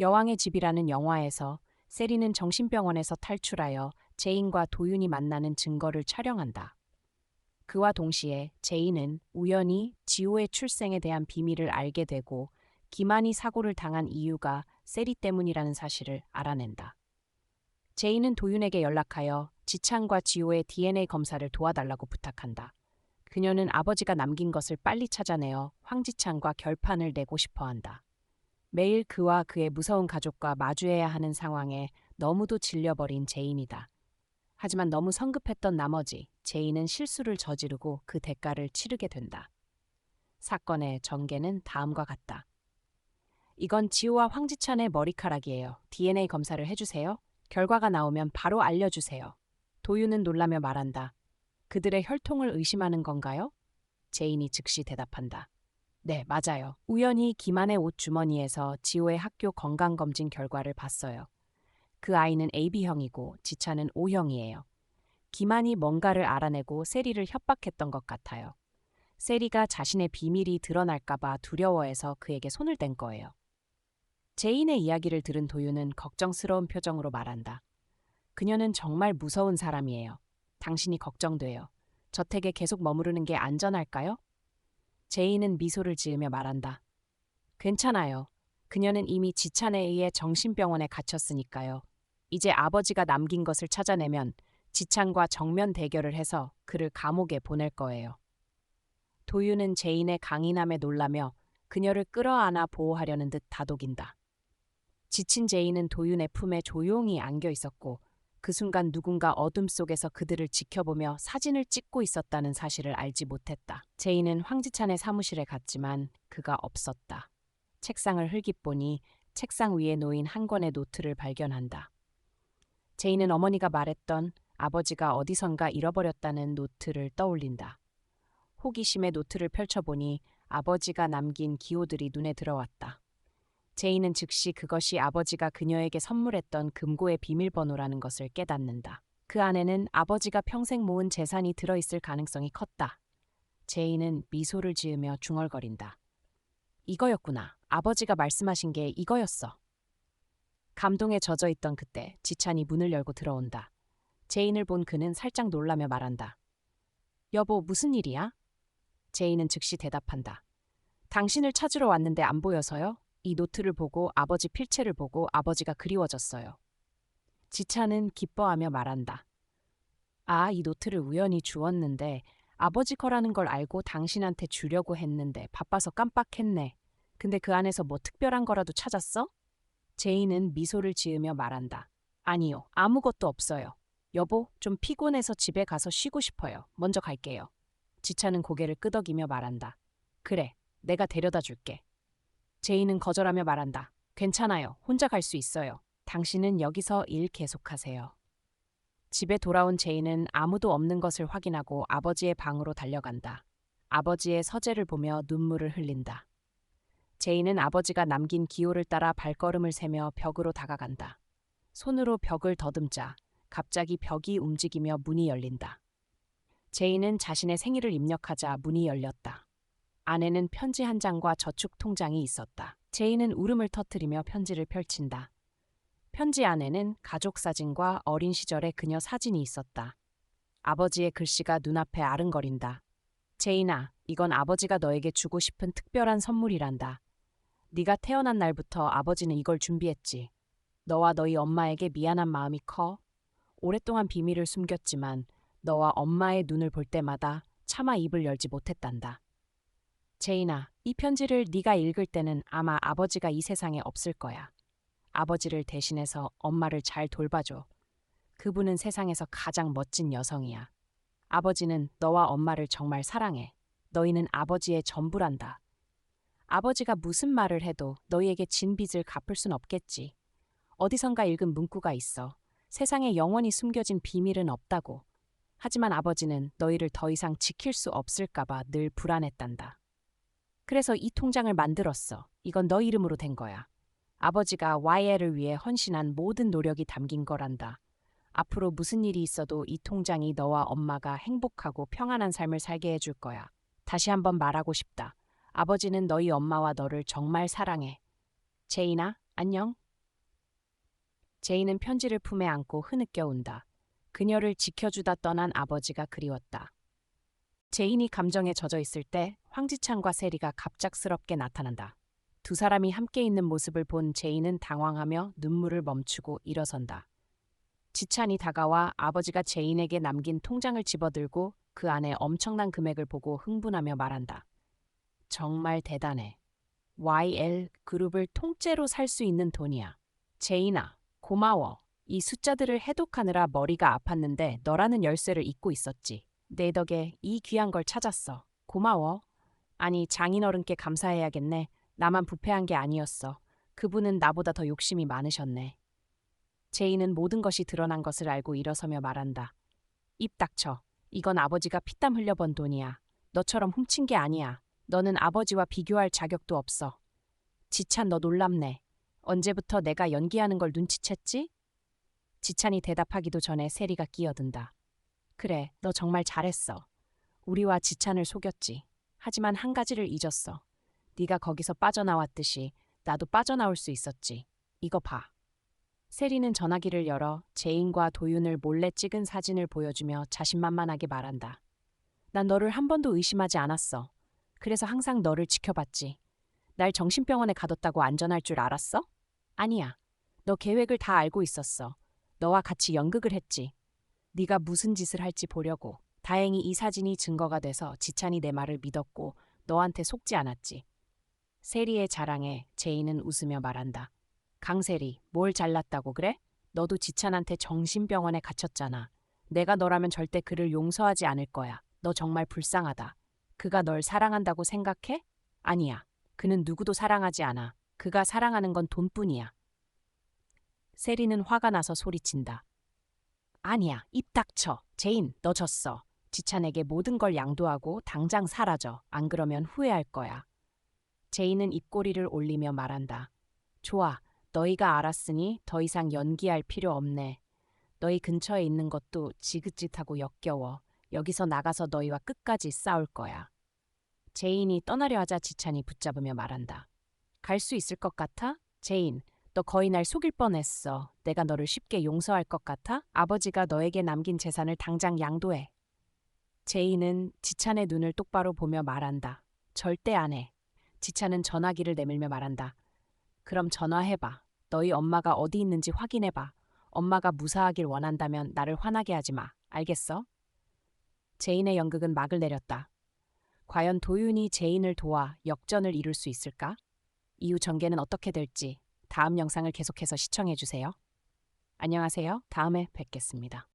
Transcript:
여왕의 집이라는 영화에서 세리는 정신병원에서 탈출하여 제인과 도윤이 만나는 증거를 촬영한다. 그와 동시에 제인은 우연히 지호의 출생에 대한 비밀을 알게 되고 기만이 사고를 당한 이유가 세리 때문이라는 사실을 알아낸다. 제인은 도윤에게 연락하여 지창과 지호의 DNA 검사를 도와달라고 부탁한다. 그녀는 아버지가 남긴 것을 빨리 찾아내어 황지창과 결판을 내고 싶어 한다. 매일 그와 그의 무서운 가족과 마주해야 하는 상황에 너무도 질려버린 제인이다. 하지만 너무 성급했던 나머지 제인은 실수를 저지르고 그 대가를 치르게 된다. 사건의 전개는 다음과 같다. 이건 지호와 황지찬의 머리카락이에요. DNA 검사를 해주세요. 결과가 나오면 바로 알려주세요. 도유는 놀라며 말한다. 그들의 혈통을 의심하는 건가요? 제인이 즉시 대답한다. 네, 맞아요. 우연히 김한의 옷 주머니에서 지호의 학교 건강검진 결과를 봤어요. 그 아이는 AB형이고 지차는 O형이에요. 김한이 뭔가를 알아내고 세리를 협박했던 것 같아요. 세리가 자신의 비밀이 드러날까봐 두려워해서 그에게 손을 댄 거예요. 제인의 이야기를 들은 도윤은 걱정스러운 표정으로 말한다. 그녀는 정말 무서운 사람이에요. 당신이 걱정돼요. 저택에 계속 머무르는 게 안전할까요? 제인은 미소를 지으며 말한다. 괜찮아요. 그녀는 이미 지찬에 의해 정신병원에 갇혔으니까요. 이제 아버지가 남긴 것을 찾아내면 지찬과 정면 대결을 해서 그를 감옥에 보낼 거예요. 도유는 제인의 강인함에 놀라며 그녀를 끌어안아 보호하려는 듯 다독인다. 지친 제인은 도윤의 품에 조용히 안겨 있었고 그 순간 누군가 어둠 속에서 그들을 지켜보며 사진을 찍고 있었다는 사실을 알지 못했다. 제인은 황지찬의 사무실에 갔지만 그가 없었다. 책상을 흘깃보니 책상 위에 놓인 한 권의 노트를 발견한다. 제인은 어머니가 말했던 아버지가 어디선가 잃어버렸다는 노트를 떠올린다. 호기심에 노트를 펼쳐보니 아버지가 남긴 기호들이 눈에 들어왔다. 제이는 즉시 그것이 아버지가 그녀에게 선물했던 금고의 비밀번호라는 것을 깨닫는다. 그 안에는 아버지가 평생 모은 재산이 들어있을 가능성이 컸다. 제이는 미소를 지으며 중얼거린다. 이거였구나. 아버지가 말씀하신 게 이거였어. 감동에 젖어 있던 그때 지찬이 문을 열고 들어온다. 제인을 본 그는 살짝 놀라며 말한다. 여보, 무슨 일이야? 제인은 즉시 대답한다. 당신을 찾으러 왔는데 안 보여서요? 이 노트를 보고 아버지 필체를 보고 아버지가 그리워졌어요. 지차는 기뻐하며 말한다. 아, 이 노트를 우연히 주었는데 아버지 거라는 걸 알고 당신한테 주려고 했는데 바빠서 깜빡했네. 근데 그 안에서 뭐 특별한 거라도 찾았어? 제이는 미소를 지으며 말한다. 아니요, 아무것도 없어요. 여보, 좀 피곤해서 집에 가서 쉬고 싶어요. 먼저 갈게요. 지차는 고개를 끄덕이며 말한다. 그래, 내가 데려다 줄게. 제이는 거절하며 말한다. 괜찮아요. 혼자 갈 수 있어요. 당신은 여기서 일 계속하세요. 집에 돌아온 제이는 아무도 없는 것을 확인하고 아버지의 방으로 달려간다. 아버지의 서재를 보며 눈물을 흘린다. 제이는 아버지가 남긴 기호를 따라 발걸음을 세며 벽으로 다가간다. 손으로 벽을 더듬자 갑자기 벽이 움직이며 문이 열린다. 제이는 자신의 생일을 입력하자 문이 열렸다. 안에는 편지 한 장과 저축 통장이 있었다. 제이는 울음을 터뜨리며 편지를 펼친다. 편지 안에는 가족 사진과 어린 시절의 그녀 사진이 있었다. 아버지의 글씨가 눈앞에 아른거린다. 제인아, 이건 아버지가 너에게 주고 싶은 특별한 선물이란다. 네가 태어난 날부터 아버지는 이걸 준비했지. 너와 너희 엄마에게 미안한 마음이 커. 오랫동안 비밀을 숨겼지만 너와 엄마의 눈을 볼 때마다 차마 입을 열지 못했단다. 제인아, 이 편지를 네가 읽을 때는 아마 아버지가 이 세상에 없을 거야. 아버지를 대신해서 엄마를 잘 돌봐줘. 그분은 세상에서 가장 멋진 여성이야. 아버지는 너와 엄마를 정말 사랑해. 너희는 아버지의 전부란다. 아버지가 무슨 말을 해도 너희에게 진 빚을 갚을 순 없겠지. 어디선가 읽은 문구가 있어. 세상에 영원히 숨겨진 비밀은 없다고. 하지만 아버지는 너희를 더 이상 지킬 수 없을까봐 늘 불안했단다. 그래서 이 통장을 만들었어. 이건 너 이름으로 된 거야. 아버지가 YL을 위해 헌신한 모든 노력이 담긴 거란다. 앞으로 무슨 일이 있어도 이 통장이 너와 엄마가 행복하고 평안한 삶을 살게 해줄 거야. 다시 한번 말하고 싶다. 아버지는 너희 엄마와 너를 정말 사랑해. 제이나, 안녕. 제인은 편지를 품에 안고 흐느껴 운다. 그녀를 지켜주다 떠난 아버지가 그리웠다. 제인이 감정에 젖어 있을 때 황지찬과 세리가 갑작스럽게 나타난다. 두 사람이 함께 있는 모습을 본 제인은 당황하며 눈물을 멈추고 일어선다. 지찬이 다가와 아버지가 제인에게 남긴 통장을 집어들고 그 안에 엄청난 금액을 보고 흥분하며 말한다. 정말 대단해. YL 그룹을 통째로 살 수 있는 돈이야. 제인아, 고마워. 이 숫자들을 해독하느라 머리가 아팠는데 너라는 열쇠를 잊고 있었지. 내 덕에 이 귀한 걸 찾았어. 고마워. 아니, 장인어른께 감사해야겠네. 나만 부패한 게 아니었어. 그분은 나보다 더 욕심이 많으셨네. 제이는 모든 것이 드러난 것을 알고 일어서며 말한다. 입 닥쳐. 이건 아버지가 피땀 흘려 번 돈이야. 너처럼 훔친 게 아니야. 너는 아버지와 비교할 자격도 없어. 지찬 너 놀랍네. 언제부터 내가 연기하는 걸 눈치챘지? 지찬이 대답하기도 전에 세리가 끼어든다. 그래, 너 정말 잘했어. 우리와 지찬을 속였지. 하지만 한 가지를 잊었어. 네가 거기서 빠져나왔듯이 나도 빠져나올 수 있었지. 이거 봐. 세리는 전화기를 열어 제인과 도윤을 몰래 찍은 사진을 보여주며 자신만만하게 말한다. 난 너를 한 번도 의심하지 않았어. 그래서 항상 너를 지켜봤지. 날 정신병원에 가뒀다고 안전할 줄 알았어? 아니야. 너 계획을 다 알고 있었어. 너와 같이 연극을 했지. 네가 무슨 짓을 할지 보려고. 다행히 이 사진이 증거가 돼서 지찬이 내 말을 믿었고 너한테 속지 않았지. 세리의 자랑에 제이는 웃으며 말한다. 강세리, 뭘 잘났다고 그래? 너도 지찬한테 정신병원에 갇혔잖아. 내가 너라면 절대 그를 용서하지 않을 거야. 너 정말 불쌍하다. 그가 널 사랑한다고 생각해? 아니야. 그는 누구도 사랑하지 않아. 그가 사랑하는 건 돈뿐이야. 세리는 화가 나서 소리친다. 아니야, 입 닥쳐. 제인, 너 졌어. 지찬에게 모든 걸 양도하고 당장 사라져. 안 그러면 후회할 거야. 제인은 입꼬리를 올리며 말한다. 좋아, 너희가 알았으니 더 이상 연기할 필요 없네. 너희 근처에 있는 것도 지긋짓하고 역겨워. 여기서 나가서 너희와 끝까지 싸울 거야. 제인이 떠나려 하자 지찬이 붙잡으며 말한다. 갈 수 있을 것 같아? 제인, 너 거의 날 속일 뻔했어. 내가 너를 쉽게 용서할 것 같아? 아버지가 너에게 남긴 재산을 당장 양도해. 제인은 지찬의 눈을 똑바로 보며 말한다. 절대 안 해. 지찬은 전화기를 내밀며 말한다. 그럼 전화해봐. 너희 엄마가 어디 있는지 확인해봐. 엄마가 무사하길 원한다면 나를 화나게 하지 마. 알겠어? 제인의 연극은 막을 내렸다. 과연 도윤이 제인을 도와 역전을 이룰 수 있을까? 이후 전개는 어떻게 될지 다음 영상을 계속해서 시청해주세요. 안녕하세요. 다음에 뵙겠습니다.